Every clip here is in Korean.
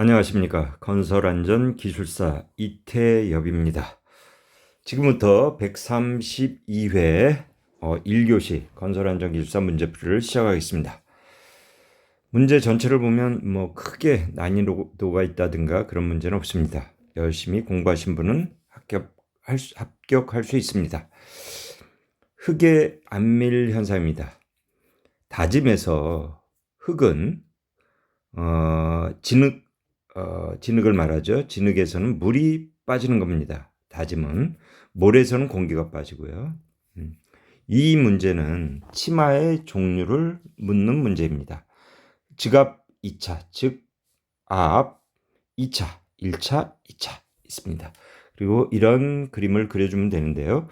안녕하십니까. 건설안전 기술사 이태엽입니다. 지금부터 132회 어, 1교시 건설안전 기술사 문제풀이를 시작하겠습니다. 문제 전체를 보면 뭐 크게 난이도가 있다든가 그런 문제는 없습니다. 열심히 공부하신 분은 합격 할 수, 합격할 수 있습니다. 흙의 안밀 현상입니다. 다짐에서 흙은 어, 진흙 어, 진흙을 말하죠. 진흙에서는 물이 빠지는 겁니다. 다짐은 모래에서는 공기가 빠지고요. 음. 이 문제는 치마의 종류를 묻는 문제입니다. 지갑 2차, 즉 앞 2차, 1차, 2차 있습니다. 그리고 이런 그림을 그려주면 되는데요.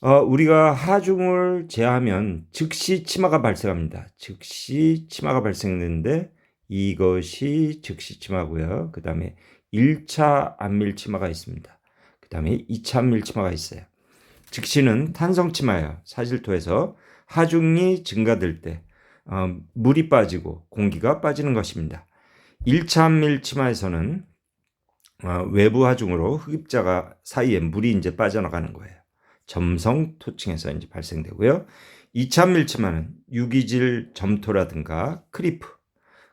어, 우리가 하중을 제하면 즉시 치마가 발생합니다. 즉시 치마가 발생되는데 이것이 즉시 치마고요. 그 다음에 1차 안밀 치마가 있습니다. 그 다음에 2차 안밀 치마가 있어요. 즉시는 탄성 치마예요. 사질토에서 하중이 증가될 때 어, 물이 빠지고 공기가 빠지는 것입니다. 1차 안밀 치마에서는 어, 외부 하중으로 흡입자가 사이에 물이 이제 빠져나가는 거예요. 점성 토층에서 이제 발생되고요. 2차 안밀 치마는 유기질 점토라든가 크리프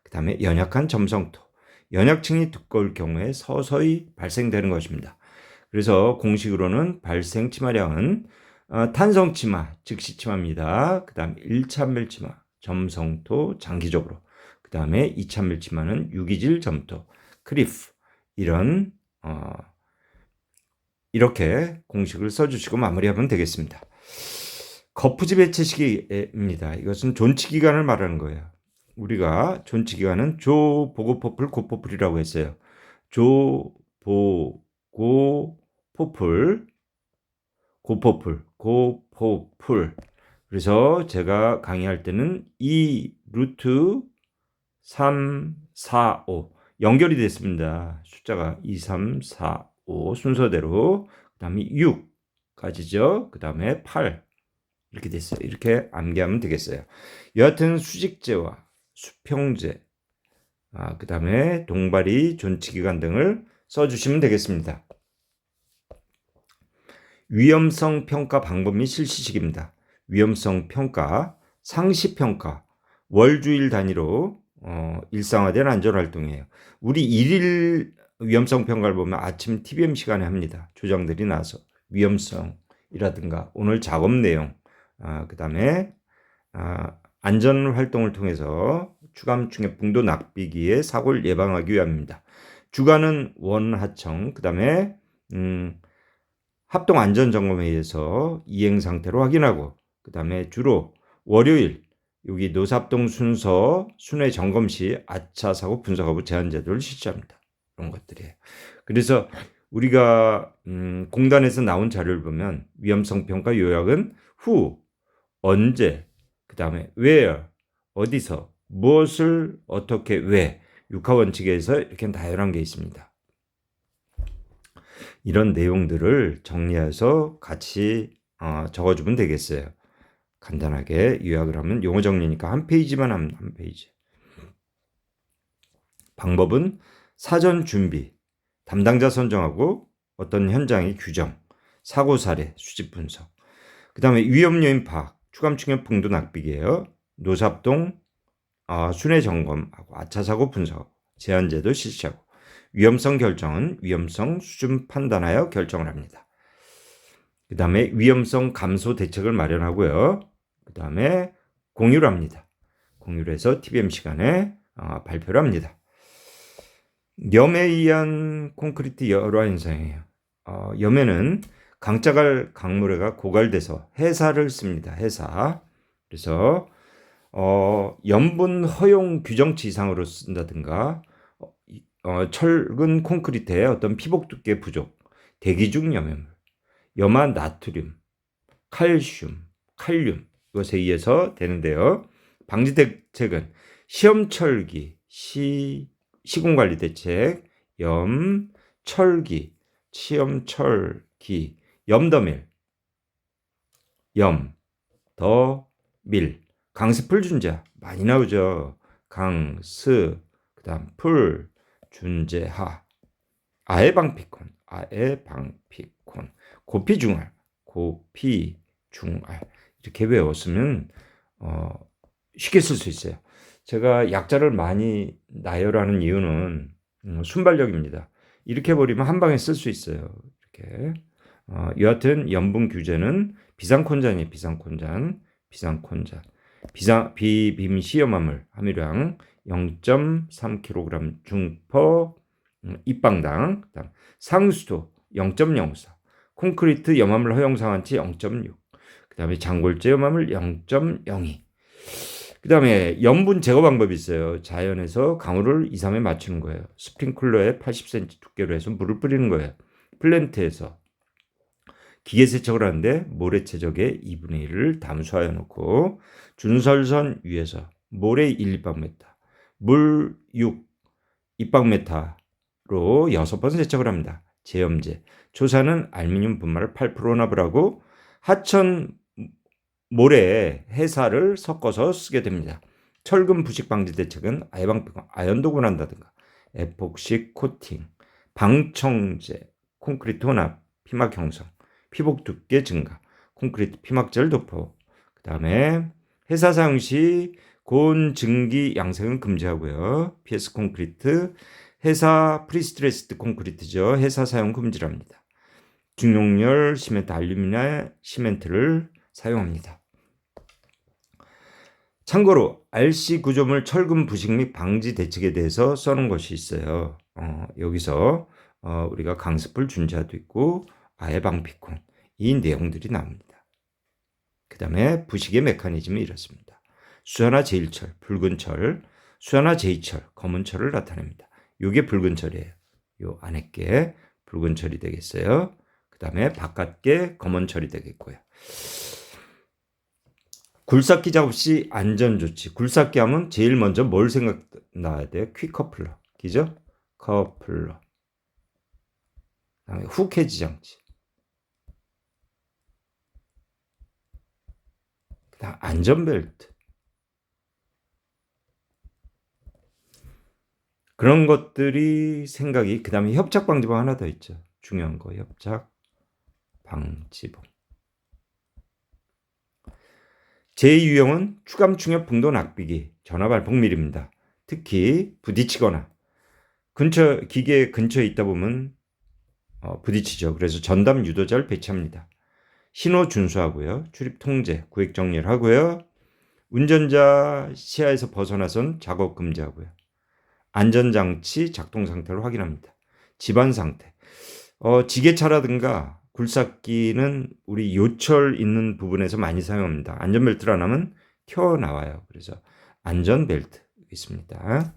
그 다음에 연약한 점성토, 연약층이 두꺼울 경우에 서서히 발생되는 것입니다. 그래서 공식으로는 발생 치마량은 어, 탄성 치마, 즉시 치마입니다. 그 다음 1차 밀 치마, 점성토 장기적으로. 그 다음에 2차 밀 치마는 유기질 점토, 크리프 이런 어, 이렇게 공식을 써주시고 마무리하면 되겠습니다. 거푸집 배치식입니다. 이것은 존치 기간을 말하는 거예요. 우리가 존치 기간은 조보고포풀 고포풀이라고 했어요. 조보고포풀 고포풀 고포풀 그래서 제가 강의할 때는 이 루트 3, 4, 5 연결이 됐습니다. 숫자가 2, 3, 4, 5 순서대로 그 다음에 6까지죠. 그 다음에 8 이렇게 됐어요. 이렇게 암기하면 되겠어요. 여하튼 수직제와 수평제, 아, 그 다음에 동발이 존치기간 등을 써주시면 되겠습니다. 위험성 평가 방법 및 실시 식입니다. 위험성 평가, 상시 평가, 월주일 단위로 어, 일상화된 안전 활동이에요. 우리 일일 위험성 평가를 보면 아침 TBM 시간에 합니다. 조장들이 나서 위험성이라든가 오늘 작업 내용, 아, 그 다음에 아, 안전 활동을 통해서 주간 충격풍도 납비기의 사고를 예방하기 위함입니다. 주간은 원하청, 그 다음에 음, 합동 안전 점검에 의해서 이행 상태로 확인하고, 그 다음에 주로 월요일 여기 노삽동 순서 순회 점검 시 아차 사고 분석하고 제한 제도를 실시합니다. 이런 것들이에요. 그래서 우리가 음, 공단에서 나온 자료를 보면 위험성 평가 요약은 후 언제 그 다음에 where, 어디서, 무엇을, 어떻게, 왜, 육하 원칙에서 이렇게 나열한 게 있습니다. 이런 내용들을 정리해서 같이 어, 적어주면 되겠어요. 간단하게 요약을 하면 용어 정리니까 한 페이지만 하면 한 페이지. 방법은 사전 준비, 담당자 선정하고 어떤 현장의 규정, 사고 사례, 수집 분석. 그 다음에 위험 요인 파악, 추감충의 풍도 납비기예요. 노삽동 어, 순회 점검하고 아차 사고 분석, 제한제도 실시하고 위험성 결정은 위험성 수준 판단하여 결정을 합니다. 그 다음에 위험성 감소 대책을 마련하고요. 그 다음에 공유를 합니다. 공유를 해서 TBM 시간에 어, 발표를 합니다. 염에 의한 콘크리트 열화 현상이에요. 어, 염에는 강자갈 강물에가 고갈돼서 해사를 씁니다. 해사. 그래서 어, 염분 허용 규정치 이상으로 쓴다든가 어, 철근 콘크리트의 어떤 피복 두께 부족, 대기 중 염해물, 염화 나트륨, 칼슘, 칼륨 이것에 의해서 되는데요. 방지 대책은 시험철기, 시, 시공관리 대책, 염, 철기, 시험철기, 염더밀, 염, 더, 밀, 강습풀 준자 많이 나오죠. 강스, 그 다음 풀, 준재하. 아에방피콘. 아에방피콘. 고피중알. 고피중알. 이렇게 외웠으면 어, 쉽게 쓸 수 있어요. 제가 약자를 많이 나열하는 이유는 음, 순발력입니다. 이렇게 버리면 한 방에 쓸 수 있어요. 이렇게 어, 여하튼 염분 규제는 비상콘잔이 비상콘잔 비상콘잔 비상 비빔 시험화물 함유량 0.3kg 중퍼 음, 입방당. 그다음 상수도 0.04 콘크리트 염화물 허용 상한치 0.6 그다음에 장골제 염화물 0.02 그다음에 염분 제거 방법이 있어요. 자연에서 강우를 2, 3에 맞추는 거예요. 스프링클러에 80cm 두께로 해서 물을 뿌리는 거예요. 플랜트에서 기계 세척을 하는데 모래 최적의 2분의 1을 담수하여 놓고 준설선 위에서 모래 1, 2방메타, 물 6, 2방메타로 6번 세척을 합니다. 제염제. 조사는 알루미늄 분말을 8% 납을하고 하천 모래에 해사를 섞어서 쓰게 됩니다. 철근 부식 방지 대책은 아예방 아연도 군한다든가 에폭시 코팅, 방청제, 콘크리트 혼합, 피막 형성, 피복 두께 증가, 콘크리트 피막젤 도포. 그 다음에 회사 사용 시 고온 증기 양생은 금지하고요. PS 콘크리트, 회사 프리스트레스드 콘크리트죠. 회사 사용 금지랍니다. 중용열 시멘트 알루미늄 시멘트를 사용합니다. 참고로 RC 구조물 철근 부식 및 방지 대책에 대해서 써놓은 것이 있어요. 어, 여기서 어, 우리가 강습을 준 자도 있고 아예방피콘 이 내용들이 나옵니다. 그 다음에 부식의 메커니즘이 이렇습니다. 수연화 제일철, 붉은 철, 수연화 제이철, 검은 철을 나타냅니다. 이게 붉은 철이에요. 요 안에 게 붉은 철이 되겠어요. 그 다음에 바깥 게 검은 철이 되겠고요. 굴삭기 작업 시 안전 조치. 굴삭기 하면 제일 먼저 뭘 생각나야 돼요? 퀵커플러. 기죠? 커플러. 다음에 후케지 장치. 그 다음 안전벨트. 그런 것들이 생각이 그다음에 협착 방지법 하나 더 있죠. 중요한 거 협착 방지법. 제2유형은 추감 충격 풍도 낙비기 전화 발폭밀입니다. 특히 부딪히거나 근처 기계 근처에 있다 보면 어, 부딪히죠. 그래서 전담 유도자를 배치합니다. 신호 준수하고요. 출입 통제, 구획 정리를 하고요. 운전자 시야에서 벗어나선 작업 금지하고요. 안전장치 작동 상태를 확인합니다. 집안 상태. 어, 지게차라든가 굴삭기는 우리 요철 있는 부분에서 많이 사용합니다. 안전벨트를 안 하면 튀어나와요. 그래서 안전벨트 있습니다.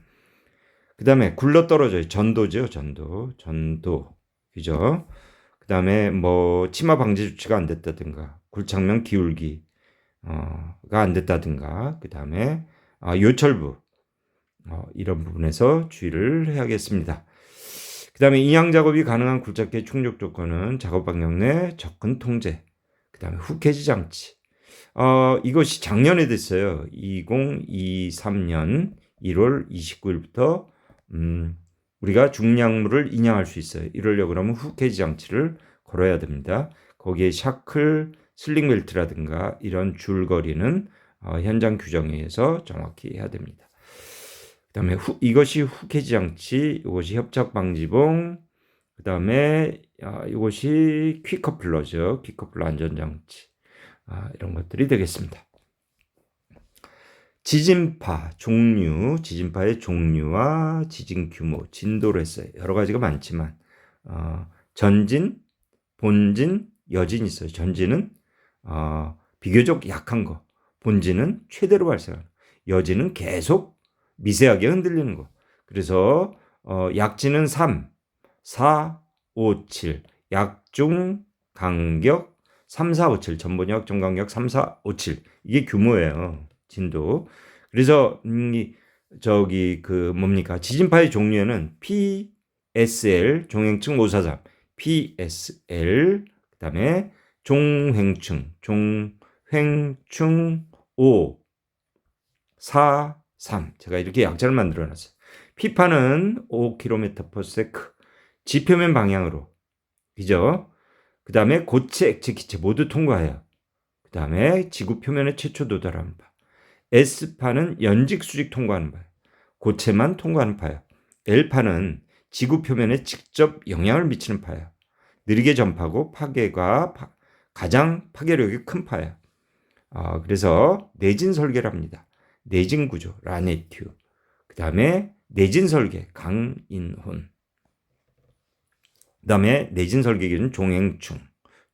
그 다음에 굴러 떨어져요. 전도죠. 전도. 전도. 그죠? 그 다음에 뭐 치마 방지 조치가 안 됐다든가 굴착면 기울기 어, 가 안 됐다든가 그 다음에 아, 요철부 어, 이런 부분에서 주의를 해야겠습니다. 그 다음에 인양 작업이 가능한 굴착기의 충족 조건은 작업 방향 내 접근 통제, 그 다음에 후케지 장치. 어, 이것이 작년에 됐어요. 2023년 1월 29일부터 음, 우리가 중량물을 인양할 수 있어요. 이러려고 그러면 후케지 장치를 걸어야 됩니다. 거기에 샤클, 슬링 벨트라든가 이런 줄거리는 어, 현장 규정에 의해서 정확히 해야 됩니다. 그다음에 후, 이것이 후케지 장치, 이것이 협착 방지봉, 그다음에 아, 이것이 퀵커플러죠. 퀵커플러 안전 장치. 아, 이런 것들이 되겠습니다. 지진파 종류, 지진파의 종류와 지진 규모, 진도를 했어요. 여러 가지가 많지만 어, 전진, 본진, 여진이 있어요. 전진은 어, 비교적 약한 거, 본진은 최대로 발생하는, 여진은 계속 미세하게 흔들리는 거. 그래서 어, 약진은 3, 4, 5, 7, 약중 간격 3, 4, 5, 7, 전번역 정간격 3, 4, 5, 7 이게 규모예요. 진도. 그래서 음, 저기 그 뭡니까 지진파의 종류에는 PSL 종횡층 543, PSL 그다음에 종횡층, 종횡층 5, 4, 3. 제가 이렇게 약자를 만들어 놨어요. 피파는 5km/s 지표면 방향으로 그죠? 그 다음에 고체, 액체, 기체 모두 통과해요. 그 다음에 지구 표면에 최초 도달하는 바. S파는 연직 수직 통과하는 바예요. 고체만 통과하는 파예요. L파는 지구 표면에 직접 영향을 미치는 파예요. 느리게 전파하고 파괴가 파, 가장 파괴력이 큰 파예요. 어, 그래서 내진 설계를 합니다. 내진 구조, 라네튜. 그 다음에 내진 설계, 강인혼. 그 다음에 내진 설계 기준 종횡충,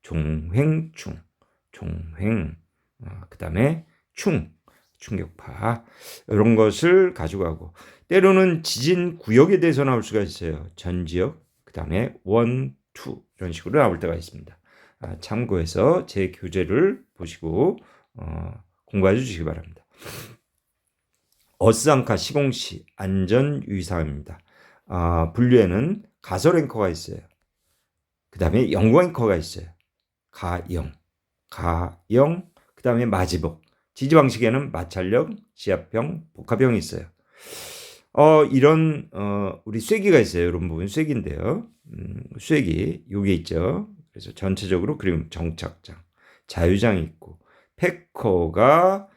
종횡충, 종횡. 어, 그 다음에 충, 충격파. 이런 것을 가지고 가고. 때로는 지진 구역에 대해서 나올 수가 있어요. 전 지역, 그 다음에 원, 투. 이런 식으로 나올 때가 있습니다. 아, 참고해서 제 교재를 보시고 어, 공부해 주시기 바랍니다. 어스앙카 시공시 안전 유의사항입니다. 아, 분류에는 가설 앵커가 있어요. 그 다음에 영구 앵커가 있어요. 가영, 가영, 그 다음에 마지복. 지지 방식에는 마찰력, 지압형, 복합형이 있어요. 어, 이런, 어, 우리 쐐기가 있어요. 이런 부분 쐐기인데요. 음, 쐐기, 요게 있죠. 그래서 전체적으로 그림 정착장, 자유장이 있고, 패커가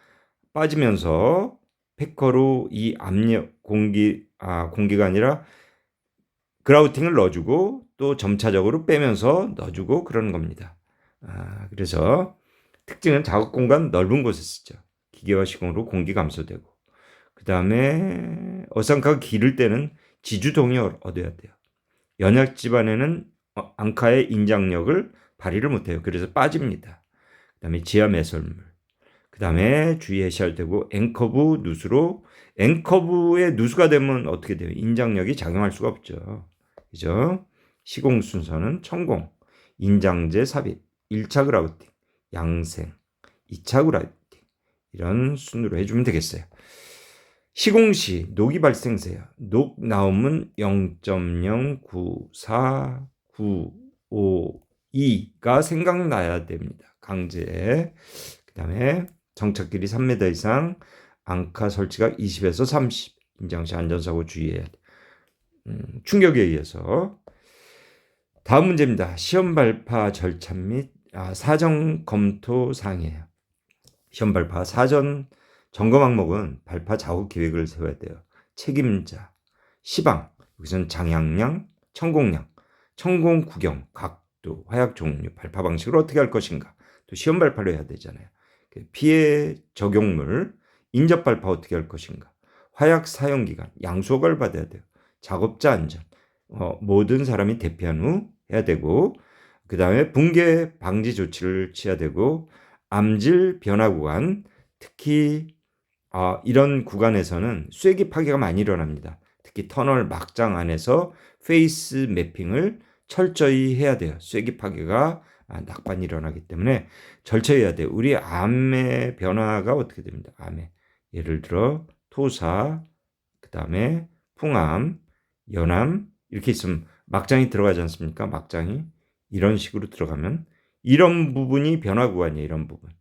빠지면서 패커로 이 압력 공기 아 공기가 아니라 그라우팅을 넣어주고 또 점차적으로 빼면서 넣어주고 그러는 겁니다. 아, 그래서 특징은 작업 공간 넓은 곳에 쓰죠. 기계와 시공으로 공기 감소되고 그 다음에 어상카가 기를 때는 지주 동의 얻어야 돼요. 연약 집안에는 어, 앙카의 인장력을 발휘를 못해요. 그래서 빠집니다. 그 다음에 지하 매설물. 그 다음에 주의하셔야 되고 앵커부 누수로 앵커부의 누수가 되면 어떻게 돼요? 인장력이 작용할 수가 없죠. 그죠? 시공 순서는 천공, 인장제 삽입, 1차 그라우팅, 양생, 2차 그라우팅 이런 순으로 해주면 되겠어요. 시공 시 녹이 발생세요. 녹 나오면 0.0949552가 생각나야 됩니다. 강제. 그 다음에 정착길이 3m 이상, 앙카 설치가 20에서 30. 인장시 안전사고 주의해야 돼. 음, 충격에 의해서. 다음 문제입니다. 시험 발파 절차 및 아, 사정 검토 사항이에요. 시험 발파 사전 점검 항목은 발파 작업 계획을 세워야 돼요. 책임자, 시방, 여기서는 장향량, 천공량, 천공 구경, 각도, 화약 종류, 발파 방식을 어떻게 할 것인가. 또 시험 발파를 해야 되잖아요. 그 피해 적용물, 인접 발파 어떻게 할 것인가. 화약 사용 기간, 양수 허가를 받아야 돼요. 작업자 안전, 어, 모든 사람이 대피한 후 해야 되고, 그 다음에 붕괴 방지 조치를 취해야 되고, 암질 변화 구간, 특히 어, 이런 구간에서는 쐐기 파괴가 많이 일어납니다. 특히 터널 막장 안에서 페이스 매핑을 철저히 해야 돼요. 쐐기 파괴가 아, 낙반이 일어나기 때문에 절차해야 히 돼요. 우리 암의 변화가 어떻게 됩니다. 암에 예를 들어 토사, 그 다음에 풍암, 연암 이렇게 있으면 막장이 들어가지 않습니까? 막장이 이런 식으로 들어가면 이런 부분이 변화 구간이에요. 이런 부분,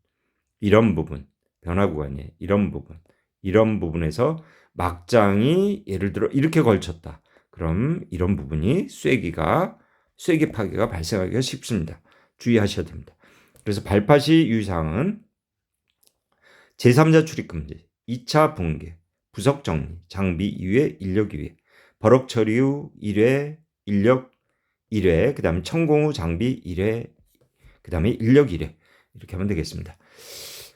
이런 부분. 변화 구간이에요. 이런 부분. 이런 부분에서 막장이 예를 들어 이렇게 걸쳤다. 그럼 이런 부분이 쐐기가 쐐기 파괴가 발생하기가 쉽습니다. 주의하셔야 됩니다. 그래서 발파시 유의사항은 제3자 출입 금지, 2차 붕괴, 부석 정리, 장비 이외, 인력 이외, 버럭 처리 후 1회, 인력 1회, 그 다음에 천공 후 장비 1회, 그 다음에 인력 1회 이렇게 하면 되겠습니다.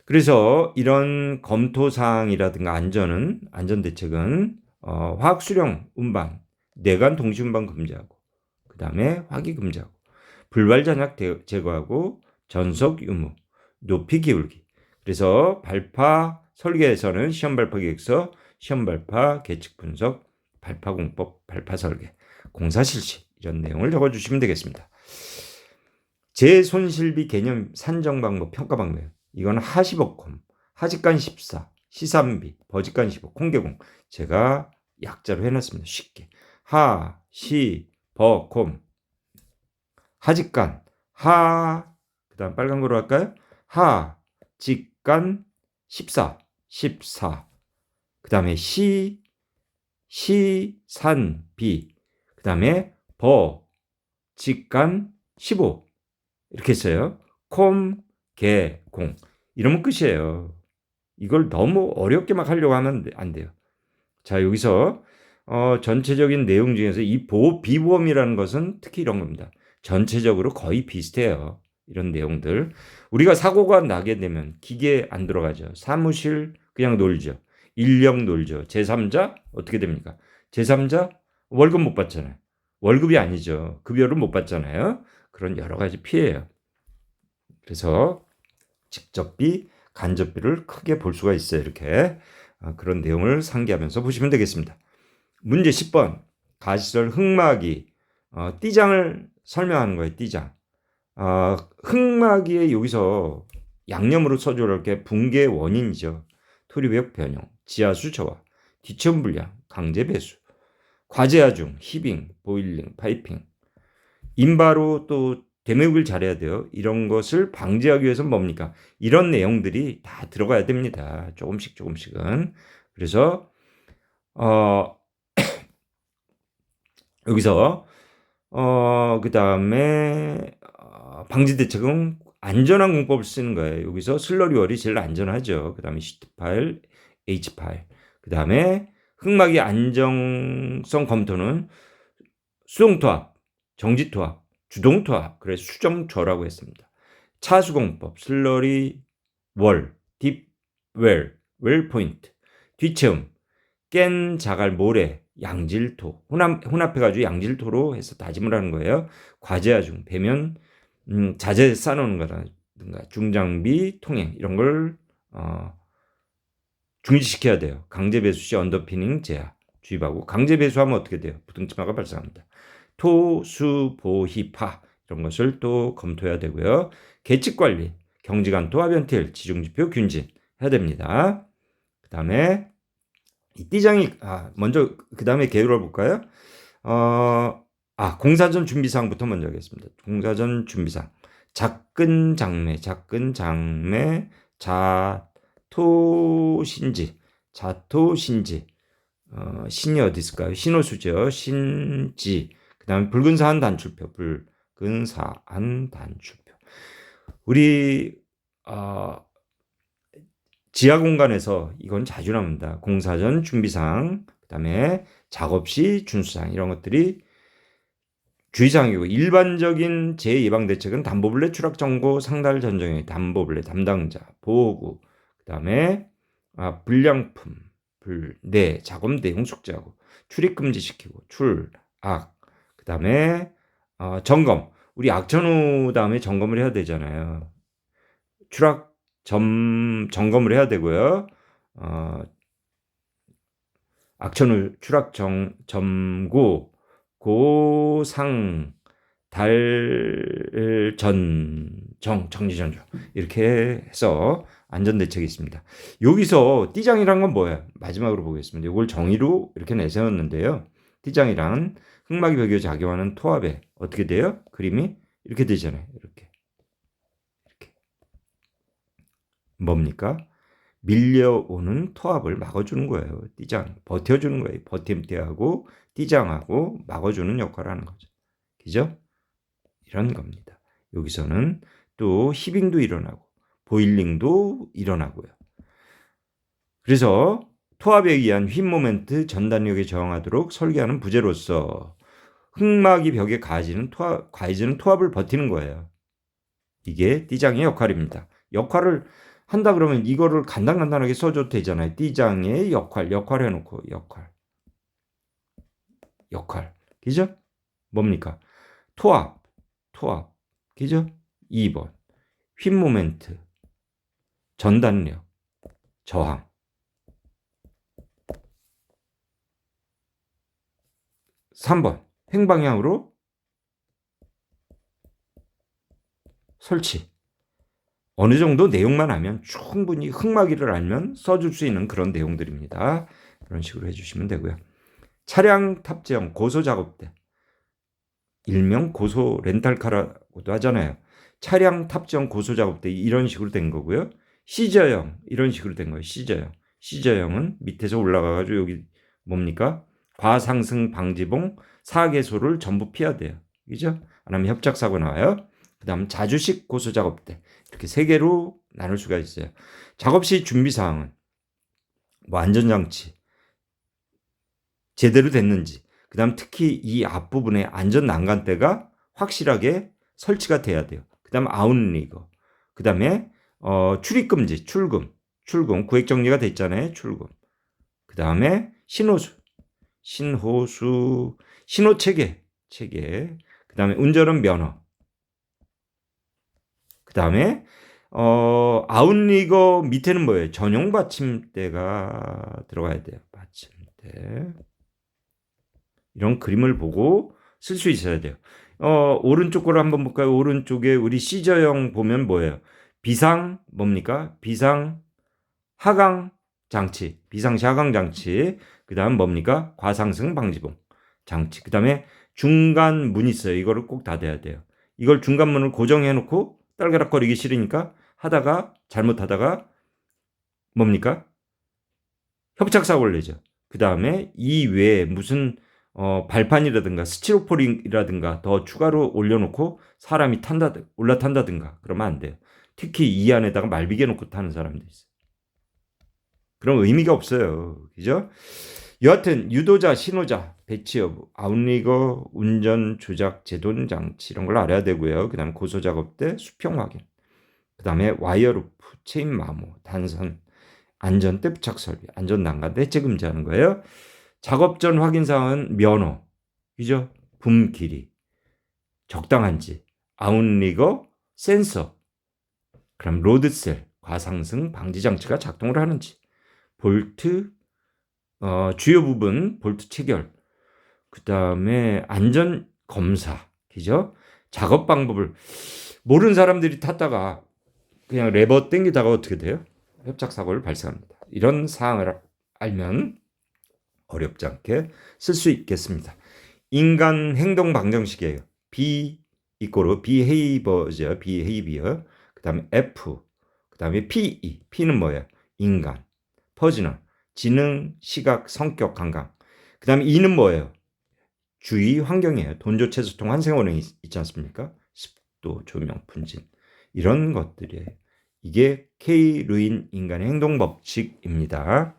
그래서 이런 검토 사항이라든가 안전은 안전 대책은 어, 화학 수령 운반, 내관 동시 운반 금지하고 그 다음에 화기 금지하고 불발 잔약 제거하고 전속 유무, 높이 기울기. 그래서 발파 설계에서는 시험 발파 계획서, 시험 발파 계측 분석, 발파 공법, 발파 설계, 공사 실시 이런 내용을 적어 주시면 되겠습니다. 재손실비 개념 산정 방법, 평가 방법 이건 하시버콤, 하직간 14, 시삼비, 버직간 15, 콩개공. 제가 약자로 해놨습니다. 쉽게. 하, 시, 버, 콤. 하직간, 하, 그 다음 빨간 거로 할까요? 하, 직간 14, 14. 그 다음에 시, 시, 산, 비. 그 다음에 버, 직간, 15. 이렇게 써요. 콤, 개, 공. 이러면 끝이에요. 이걸 너무 어렵게 막 하려고 하면 안 돼요. 자, 여기서 어, 전체적인 내용 중에서 이 보호, 비보험이라는 것은 특히 이런 겁니다. 전체적으로 거의 비슷해요. 이런 내용들. 우리가 사고가 나게 되면 기계 안 들어가죠. 사무실 그냥 놀죠. 인력 놀죠. 제3자 어떻게 됩니까? 제3자 월급 못 받잖아요. 월급이 아니죠. 급여를 못 받잖아요. 그런 여러 가지 피해예요. 그래서 직접비, 간접비를 크게 볼 수가 있어요. 이렇게 아, 그런 내용을 상기하면서 보시면 되겠습니다. 문제 10번 가시설 흑마기 어, 띠장을 설명하는 거예요. 띠장. 어, 흑마기에 여기서 양념으로 써주는 게 붕괴 원인이죠. 토리벽 변형, 지하수 저하, 뒤천 불량, 강제 배수, 과제하중, 히빙, 보일링, 파이핑. 인바로 또 대매국을 잘해야 돼요. 이런 것을 방지하기 위해서는 뭡니까? 이런 내용들이 다 들어가야 됩니다. 조금씩 조금씩은. 그래서 어 여기서 어 그 다음에 어, 방지 대책은 안전한 공법을 쓰는 거예요. 여기서 슬러리월이 제일 안전하죠. 그 다음에 시트 파일, H 파일. 그 다음에 흑막의 안정성 검토는 수동토합, 정지토합, 주동토합, 그래서 수정조라고 했습니다. 차수공법, 슬러리 월, 딥 웰, 웰 포인트, 뒤체움, 깬 자갈 모래, 양질토, 혼합, 혼합해가지고 양질토로 해서 다짐을 하는 거예요. 과제하중, 배면, 음, 자재 쌓아놓는 거라든가, 중장비, 통행, 이런 걸, 어, 중지시켜야 돼요. 강제 배수 시 언더피닝 제하 주입하고, 강제 배수하면 어떻게 돼요? 부등치마가 발생합니다. 토, 수, 보, 희, 파 이런 것을 또 검토해야 되고요. 계측 관리, 경지간토, 하변틸, 지중지표, 균진 해야 됩니다. 그 다음에 이 띠장이 아 먼저 그 다음에 개요를 볼까요? 어, 아 공사전 준비사항부터 먼저 하겠습니다. 공사전 준비사항 작근 장매, 작근 장매, 자 토신지, 자토신지 어, 신이 어디 있을까요? 신호수죠. 신지 그 다음에 붉은사한 단출표, 붉은사한 단출표. 우리 어, 지하 공간에서 이건 자주 나옵니다. 공사전 준비사항, 그 다음에 작업 시 준수사항 이런 것들이 주의사항이고 일반적인 재예방 대책은 담보블레 추락 정보 상달 전정의 담보블레 담당자 보호구 그 다음에 아, 불량품 불, 내 작업 내용 숙제하고 출입 금지 시키고 출, 악, 그 다음에 어, 점검. 우리 악천후 다음에 점검을 해야 되잖아요. 추락 점 점검을 해야 되고요. 어, 악천후 추락 정 점고 고상 달전 정 정지전조 이렇게 해서 안전 대책이 있습니다. 여기서 띠장이란 건 뭐예요? 마지막으로 보겠습니다. 이걸 정의로 이렇게 내세웠는데요. 띠장이란 흑막이 벽에 작용하는 토합에 어떻게 돼요? 그림이 이렇게 되잖아요. 이렇게. 이렇게. 뭡니까? 밀려오는 토합을 막아주는 거예요. 띠장. 버텨주는 거예요. 버팀대하고 띠장하고 막아주는 역할을 하는 거죠. 그죠? 이런 겁니다. 여기서는 또 히빙도 일어나고 보일링도 일어나고요. 그래서 토합에 의한 휜 모멘트 전단력에 저항하도록 설계하는 부재로서 흑막이 벽에 가해지는 토합, 가해지는 토합을 버티는 거예요. 이게 띠장의 역할입니다. 역할을 한다 그러면 이거를 간단간단하게 써줘도 되잖아요. 띠장의 역할, 역할 해놓고 역할. 역할. 그죠? 뭡니까? 토합, 토합. 그죠? 2번. 휜 모멘트. 전단력. 저항. 3번 행방향으로 설치. 어느 정도 내용만 하면 충분히 흑마기를 알면 써줄 수 있는 그런 내용들입니다. 이런 식으로 해주시면 되고요. 차량 탑재형 고소 작업대. 일명 고소 렌탈카라고도 하잖아요. 차량 탑재형 고소 작업대 이런 식으로 된 거고요. 시저형 이런 식으로 된 거예요. 시저형. 시저형은 밑에서 올라가 가지고 여기 뭡니까? 과상승 방지봉, 사계소를 전부 피해야 돼요. 그죠? 아니면 협착사고 나와요. 그 다음 자주식 고소 작업 때 이렇게 세 개로 나눌 수가 있어요. 작업 시 준비 사항은 뭐 안전장치 제대로 됐는지 그 다음 특히 이 앞부분에 안전 난간대가 확실하게 설치가 돼야 돼요. 그 다음 아웃리거 그 다음에 어, 출입금지 출금 출금 구획 정리가 됐잖아요. 출금 그 다음에 신호수 신호수 신호 체계 체계 그 다음에 운전은 면허 그 다음에 어, 아웃리거 밑에는 뭐예요? 전용 받침대가 들어가야 돼요. 받침대. 이런 그림을 보고 쓸 수 있어야 돼요. 어, 오른쪽 거를 한번 볼까요? 오른쪽에 우리 시저형 보면 뭐예요? 비상 뭡니까? 비상 하강 장치, 비상시 하강 장치. 그다음 뭡니까? 과상승 방지봉 장치. 그다음에 중간 문 있어요. 이거를 꼭 닫아야 돼요. 이걸 중간 문을 고정해 놓고 딸가락거리기 싫으니까 하다가 잘못하다가 뭡니까? 협착 사고를 내죠. 그 다음에 이 외에 무슨 어, 발판이라든가 스티로폴이라든가 더 추가로 올려놓고 사람이 탄다 올라탄다든가 그러면 안 돼요. 특히 이 안에다가 말비계 놓고 타는 사람도 있어요. 그럼 의미가 없어요. 그죠? 여하튼 유도자, 신호자, 배치 여부, 아웃리거, 운전, 조작, 제돈 장치 이런 걸 알아야 되고요. 그다음 고소 작업 때 수평 확인. 그다음에 와이어 루프, 체인 마모, 단선, 안전대 부착 설비, 안전 난간 대체 금지하는 거예요. 작업 전 확인 사항은 면허, 그죠? 붐 길이, 적당한지, 아웃리거, 센서, 그럼 로드셀, 과상승 방지 장치가 작동을 하는지, 볼트, 어, 주요 부분 볼트 체결, 그 다음에 안전 검사, 그죠? 작업 방법을 모르는 사람들이 탔다가 그냥 레버 땡기다가 어떻게 돼요? 협착 사고를 발생합니다. 이런 사항을 알면 어렵지 않게 쓸 수 있겠습니다. 인간 행동 방정식이에요. B 이꼬르 behavior죠. behavior. 그다음에 F. 그다음에 PE. P는 뭐예요? 인간. 퍼지널. 지능, 시각, 성격, 감각. 그다음에 E는 뭐예요? 주의 환경이에요. 돈조 채소통 환생원행 있지 않습니까? 습도, 조명, 분진. 이런 것들이에요. 이게 K 루인 인간의 행동 법칙입니다.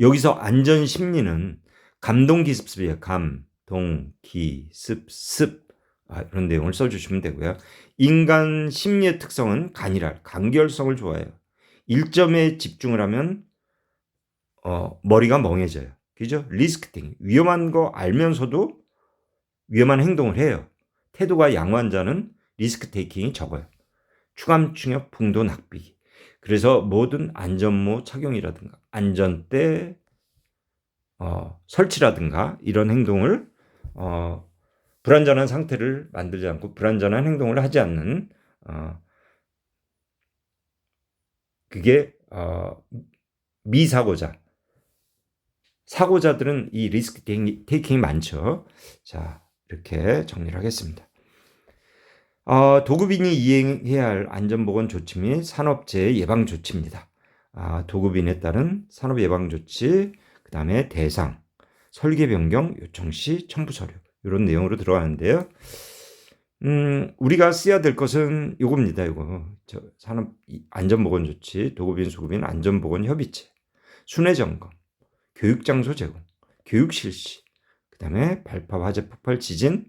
여기서 안전 심리는 감동 기습습이에요. 감, 동, 기, 습, 습. 아, 이런 내용을 써주시면 되고요. 인간 심리의 특성은 간이랄, 간결성을 좋아해요. 일점에 집중을 하면 어, 머리가 멍해져요. 그죠? 리스크팅. 위험한 거 알면서도 위험한 행동을 해요. 태도가 양호한 자는 리스크 테이킹이 적어요. 추감 충격 풍도 낙비기. 그래서 모든 안전모 착용이라든가 안전대 어, 설치라든가 이런 행동을 어, 불안전한 상태를 만들지 않고 불안전한 행동을 하지 않는 어, 그게 어, 미사고자 사고자들은 이 리스크 테이킹이 많죠. 자 이렇게 정리를 하겠습니다. 어, 도급인이 이행해야 할 안전보건 조치 및 산업재해 예방 조치입니다. 아, 도급인에 따른 산업 예방 조치, 그 다음에 대상, 설계 변경 요청 시 첨부 서류 이런 내용으로 들어가는데요. 음, 우리가 써야 될 것은 요겁니다. 요거 저 산업 안전보건 조치, 도급인 소급인 안전보건 협의체, 순회 점검, 교육 장소 제공, 교육 실시, 그 다음에 발파 화재 폭발 지진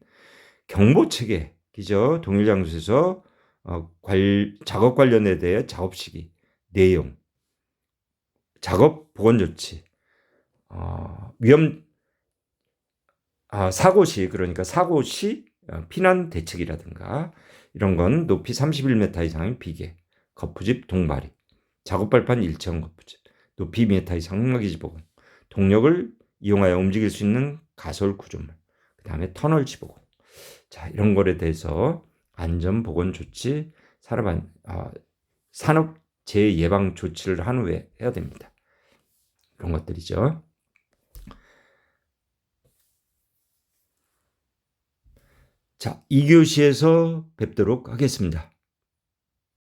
경보 체계 기저 동일 장소에서 어, 관, 작업 관련에 대해 작업 시기, 내용, 작업 보건 조치, 어, 위험 아, 사고 시 그러니까 사고 시 어, 피난 대책이라든가 이런 건 높이 31m 이상의 비계, 거푸집 동바리, 작업 발판 일체형 거푸집, 높이 2m 이상 흑마기지 보건, 동력을 이용하여 움직일 수 있는 가솔 구조물, 그 다음에 터널 지보건, 자, 이런 거에 대해서 안전 보건 조치, 산업 안, 아, 산업 재예방 조치를 한 후에 해야 됩니다. 그런 것들이죠. 자, 2교시에서 뵙도록 하겠습니다.